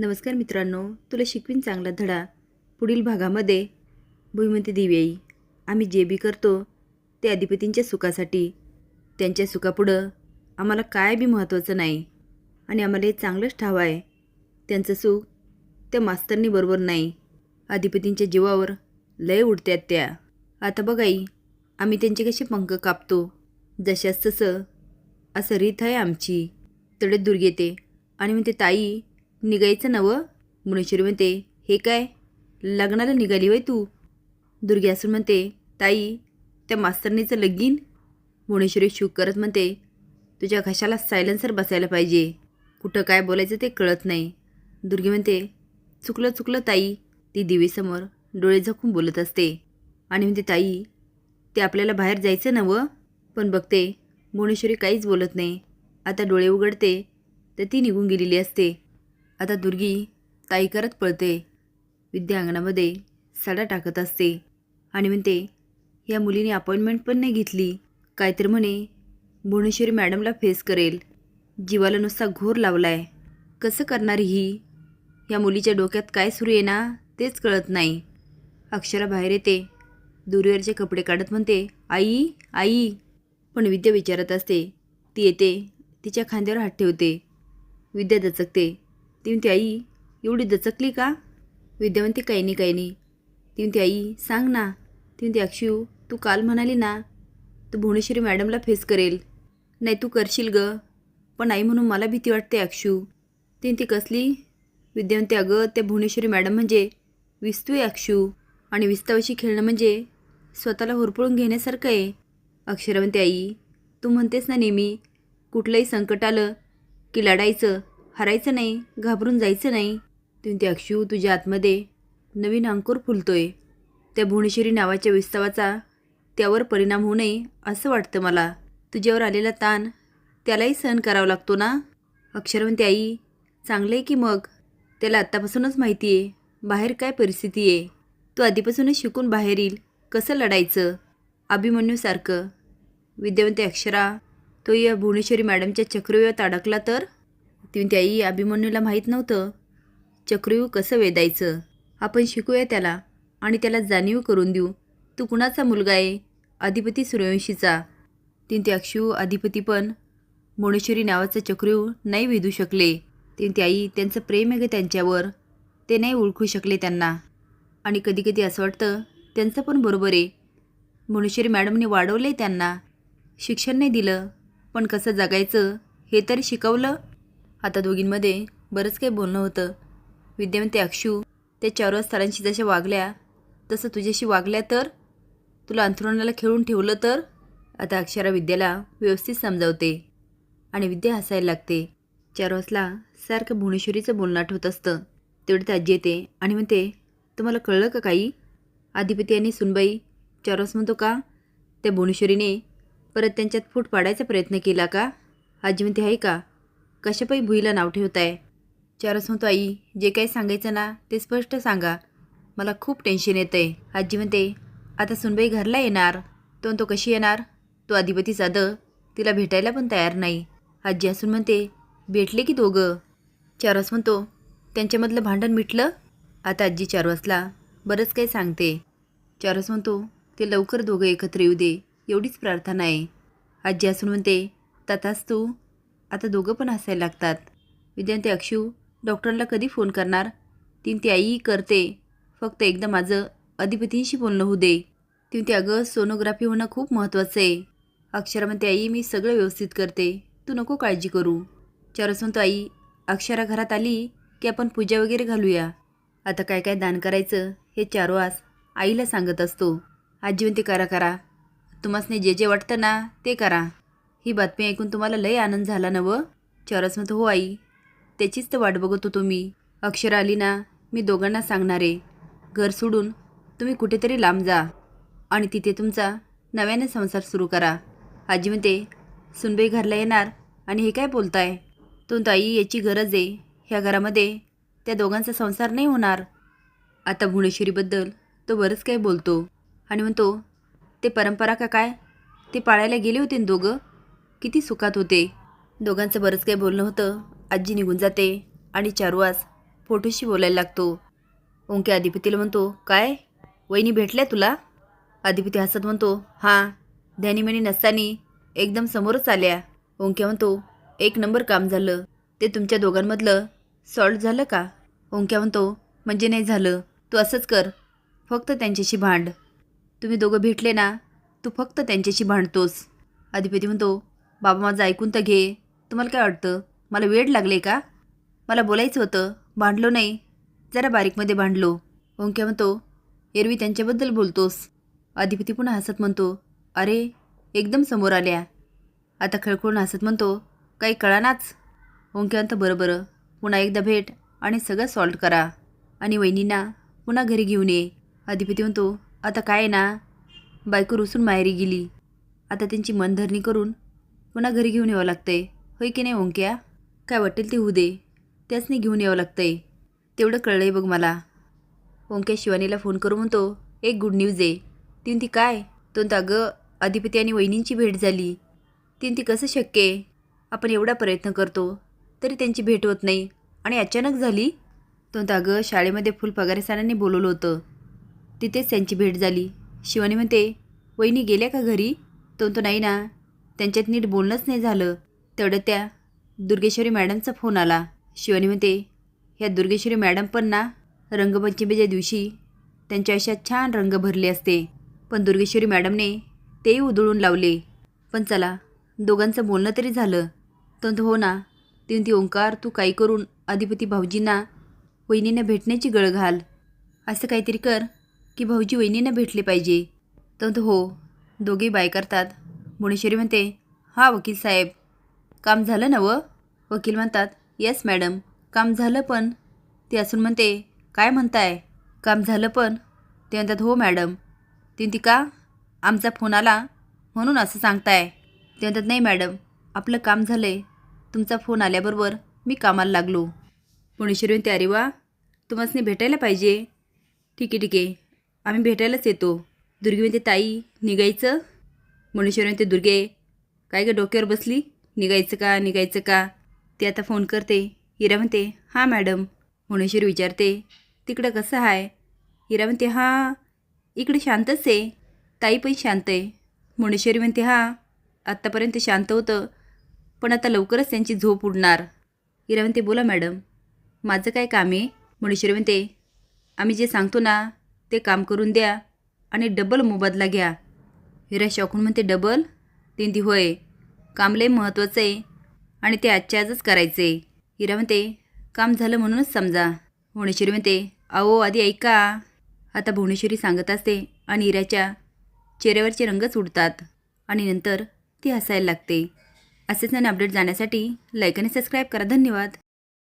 नमस्कार मित्रांनो तुला शिकवीन चांगला धडा. पुढील भागामध्ये भुईमती दिव्याई आम्ही जे बी करतो ते अधिपतींच्या सुखासाठी. त्यांच्या सुखापुढं आम्हाला काय बी महत्त्वाचं नाही. आणि आम्हाला हे चांगलंच ठाव आहे. त्यांचं सुख त्या मास्तरनी बरोबर नाही. अधिपतींच्या जीवावर लय उडत्यात त्या. आता बघाई आम्ही त्यांचे कसे पंख कापतो. जशाच तसं असं रीत आहे आमची. तडे दूर येते. आणि म्हणते ताई निघायचं नवं? मुनेश्वरी म्हणते हे काय? लग्नाला निघाली वय तू? दुर्गी असून म्हणते ताई त्या मास्तरणीचं लगीन? मुनेश्वरी शूक करत म्हणते तुझ्या घशाला सायलेन्सर बसायला पाहिजे. कुठं काय बोलायचं ते कळत नाही. दुर्गी म्हणते चुकलं चुकलं ताई. ती दिवेसमोर डोळे झाकून बोलत असते आणि म्हणते ताई ते आपल्याला बाहेर जायचं नवं? पण बघते मुनेश्वरी काहीच बोलत नाही. आता डोळे उघडते तर ती निघून गेलेली असते. आता दुर्गी ताई करत पळते. विद्या अंगणामध्ये साडा टाकत असते. आणि म्हणते या मुलीने अपॉइंटमेंट पण नाही घेतली. काहीतरी म्हणे भुवनेश्वरी मॅडमला फेस करेल. जीवाला नुसता घोर लावलाय. कसं करणार ही? या मुलीच्या डोक्यात काय सुरू आहे ना तेच कळत नाही. अक्षरा बाहेर येते. दुरीवरचे कपडे काढत म्हणते आई आई. पण विद्या विचारत असते. ती येते तिच्या खांद्यावर हात ठेवते. विद्या दचकते. ती म्हणते आई एवढी दचकली का? विद्या म्हणते काही नाही काही नाही. ती म्हणते आई सांग ना. ती म्हणते अक्षू तू काल म्हणाली ना तू भुवनेश्वरी मॅडमला फेस करेल. नाही तू करशील ग. पण आई म्हणून मला भीती वाटते अक्षू. ती म्हणते कसली? विद्या म्हणते अगं त्या भुवनेश्वरी मॅडम म्हणजे विस्तू आहे अक्षू आणि विस्तावाशी खेळणं म्हणजे स्वतःला होरपळून घेण्यासारखं आहे. अक्षरा म्हणते आई तू म्हणतेस ना नेहमी कुठलंही संकट आलं की लढायचं हरायचं नाही घाबरून जायचं नाही. ते अक्षू तुझ्या आतमध्ये नवीन अंकुर फुलतोय. त्या भुवनेश्वरी नावाच्या विस्तवाचा त्यावर परिणाम होऊ नये असं वाटतं मला. तुझ्यावर आलेला ताण त्यालाही सहन करावा लागतो ना? अक्षर म्हणते आई चांगलं आहे की मग? त्याला आत्तापासूनच माहिती आहे. बाहेर काय परिस्थिती आहे? तो आधीपासूनच शिकून बाहेर येईल. कसं लढायचं? अभिमन्यूसारखं. विद्यावंती अक्षरा तो या भुवनेश्वरी मॅडमच्या चक्रव्यूहात अडकला तर? ती आई अभिमन्यूला माहीत नव्हतं. चक्रव्यूह कसं वेदायचं? आपण शिकूया त्याला आणि त्याला जाणीव करून देऊ. तू कुणाचा मुलगा आहे? अधिपती सूर्यवंशीचा तीन ते अक्षू अधिपती पण मोणेश्वरी नावाचं चक्रव्यूह नाही वेधू शकले. तीन ते आई त्यांचं प्रेम आहे ग त्यांच्यावर. ते नाही ओळखू शकले त्यांना. आणि कधीकधी असं वाटतं त्यांचं पण बरोबर आहे. मोणेश्वरी मॅडमने वाढवलं आहे त्यांना. शिक्षण नाही दिलं पण कसं जगायचं हे तरी शिकवलं आता दोघींमध्ये बरंच काही बोलणं होतं. विद्यावंती अक्षू त्या चार स्थळांशी जशा वागल्या तसं तुझ्याशी वागल्या तर? तुला अंथरुणाला खेळून ठेवलं तर? आता अक्षरा विद्याला व्यवस्थित समजावते आणि विद्या हसायला लागते. चारोसला सारखं भुवनेश्वरीचं बोलणं आठवत असतं. तेवढी आजी येते आणि म्हणते तुम्हाला कळलं का काही? अधिपती आणि सुनबाई चारोस म्हणतो का? त्या भुवनेश्वरीने परत त्यांच्यात फूट पाडायचा प्रयत्न केला का? आजी म्हणते आहे का? कशापाई भुईला नाव ठेवताय? चारस म्हणतो आई जे काही सांगायचं ना ते स्पष्ट सांगा. मला खूप टेन्शन येतं आहे आजी म्हणते आता सुनबाई घरला येणार. तो तो कशी येणार? तो अधिपती साधं तिला भेटायला पण तयार नाही. आजी असून म्हणते भेटले की दोघं. चारवास म्हणतो त्यांच्यामधलं भांडण मिटलं? आता आजी चारवासला बरंच काही सांगते. चारवास म्हणतो ते लवकर दोघं एकत्र येऊ दे. एवढीच प्रार्थना आहे. आजी असून म्हणते तथाच तू आता दोघं पण हसायला लागतात. विद्यार्थी अक्षू डॉक्टरला कधी फोन करणार? तीन ती आई करते. फक्त एकदा माझं अधिपतींशी बोलणं होऊ दे. तीन ते अगं सोनोग्राफी होणं खूप महत्त्वाचं आहे. अक्षरा म्हणते आई मी सगळं व्यवस्थित करते. तू नको काळजी करू. चरस म्हणतो आई अक्षरा घरात आली की आपण पूजा वगैरे घालूया. आता काय काय दान करायचं हे चारवास आईला सांगत असतो. आजी म्हणते करा करा. तुम्हासने जे जे वाटतं ना ते करा. ही बातमी ऐकून तुम्हाला लय आनंद झाला ना व चरस म्हणतो हो आई त्याचीच तर वाट बघत होतो मी अक्षर आली ना मी दोघांना सांगणार. आहे घर सोडून तुम्ही कुठेतरी लांब जा आणि तिथे तुमचा नव्याने संसार सुरू करा. आजी म्हणते सुनबाई घरला येणार आणि हे काय बोलताय? तो ताई याची गरज आहे. ह्या घरामध्ये त्या दोघांचा संसार नाही होणार. आता भुवनेश्वरीबद्दल तो बरंच काही बोलतो आणि म्हणतो ते परंपरा का काय? ते पाळायला गेले होते ना दोघं? किती सुखात होते. दोघांचं बरंच काही बोलणं होतं. आजी निघून जाते आणि चारुआस फोटोशी बोलायला लागतो. ओंके अधिपतीला म्हणतो काय? वहिनी भेटल्या तुला? अधिपती हसत म्हणतो हां ध्यानीमणी नसतानी एकदम समोरच आल्या. ओंक्या म्हणतो एक नंबर काम झालं. ते तुमच्या दोघांमधलं सॉल्ट झालं का? ओंक्या म्हणतो म्हणजे नाही झालं. तू असंच कर. फक्त त्यांच्याशी भांड. तुम्ही दोघं भेटले ना तू फक्त त्यांच्याशी भांडतोस. अधिपती म्हणतो बाबा माझं ऐकून तर घे. तुम्हाला काय वाटतं? मला वेळ लागले का? मला बोलायचं होतं. भांडलो नाही. जरा बारीकमध्ये भांडलो. ओंक्या म्हणतो? एरवी त्यांच्याबद्दल बोलतोस. अधिपती पुन्हा हसत म्हणतो अरे एकदम समोर आल्या. आता खळखळून हसत म्हणतो काही कळानाच. ओंक्या म्हणतं बरं बरं. पुन्हा एकदा भेट आणि सगळं सॉल्ट करा. आणि वहिनींना पुन्हा घरी घेऊन ये. अधिपती म्हणतो आता काय ना? बायको रुसून माहेरी गेली. आता त्यांची मनधरणी करून पुन्हा घरी घेऊन यावं लागतंय. होय की नाही ओंक्या? काय वाटेल ते होऊ दे. त्याचनी घेऊन यावं लागतंय. तेवढं कळलं आहे बघ मला. ओंक्या शिवानीला फोन करू म्हणतो एक गुड न्यूज आहे. ती काय? दोन तर अगं अधिपती आणि वहिनींची भेट झाली. ती कसं शक्य आहे? आपण एवढा प्रयत्न करतो तरी त्यांची भेट होत नाही. आणि अचानक झाली? तो अगं शाळेमध्ये फुल सरांनी बोलवलं होतं. तिथेच त्यांची भेट झाली. शिवानी म्हणते वहिनी गेल्या का घरी? तो नाही ना. त्यांच्यात नीट बोलणंच नाही झालं. तेवढं त्या दुर्गेश्वरी मॅडमचा फोन आला. शिवानी म्हणते ह्या दुर्गेश्वरी मॅडम पण ना रंगपंचमीच्या दिवशी त्यांच्या आयुष्यात छान रंग भरले असते. पण दुर्गेश्वरी मॅडमने तेही उधळून लावले. पण चला दोघांचं बोलणं तरी झालं. तो हो ना ती ओंकार तू काही करून अधिपती भाऊजींना वहिनींना भेटण्याची गळ घाल. असं काहीतरी कर की भाऊजी वहिनींना भेटले पाहिजे. तर हो दोघेही बाय करतात. भुवनेश्वरी म्हणते हा वकील साहेब. काम झालं ना व? वकील म्हणतात येस मॅडम. काम झालं पण? ती असून म्हणते काय म्हणताय? काम झालं पण. ते म्हणतात हो मॅडम. ती म्हणते का? आमचा फोन आला म्हणून असं सांगताय. ते म्हणतात नाही मॅडम. आपलं काम झालं आहे तुमचा फोन आल्याबरोबर मी कामाला लागलो. पुणेश्वरी म्हणते अरे वा! तुम्हाला भेटायला पाहिजे. ठीक आहे ठीक आहे. आम्ही भेटायलाच येतो. दुर्गी म्हणते ताई निघायचं? म्हणून ते दुर्गे काय गं डोक्यावर बसली? निघायचं का निघायचं का? ते आता फोन करते. हिरा म्हणते हां मॅडम. मुनेश्वरी विचारते तिकडं कसं आहे हिरा म्हणते हां इकडे शांतच आहे. ताई पण शांत आहे. मुनेश्वरी म्हणते हां आत्तापर्यंत शांत होतं पण आता लवकरच त्यांची झोप उडणार. हिरा म्हणते बोला मॅडम माझं काय काम आहे? मुनेश्वरी म्हणते आम्ही जे सांगतो ना ते काम करून द्या आणि डबल मोबदला घ्या. हिरा शॉकून म्हणते डबल? तिंदी होय. काम लय महत्त्वाचं आहे. आणि ते आजच्या आजच करायचं. आहे हिरा म्हणते काम झालं म्हणूनच समजा. भुवनेश्वरी म्हणते अहो आधी ऐका. आता भुवनेश्वरी सांगत असते आणि हिऱ्याच्या चेहऱ्यावरचे रंगच उडतात आणि नंतर ती हसायला लागते. असेच नवीन अपडेट जाण्यासाठी लाईक आणि सबस्क्राईब करा. धन्यवाद.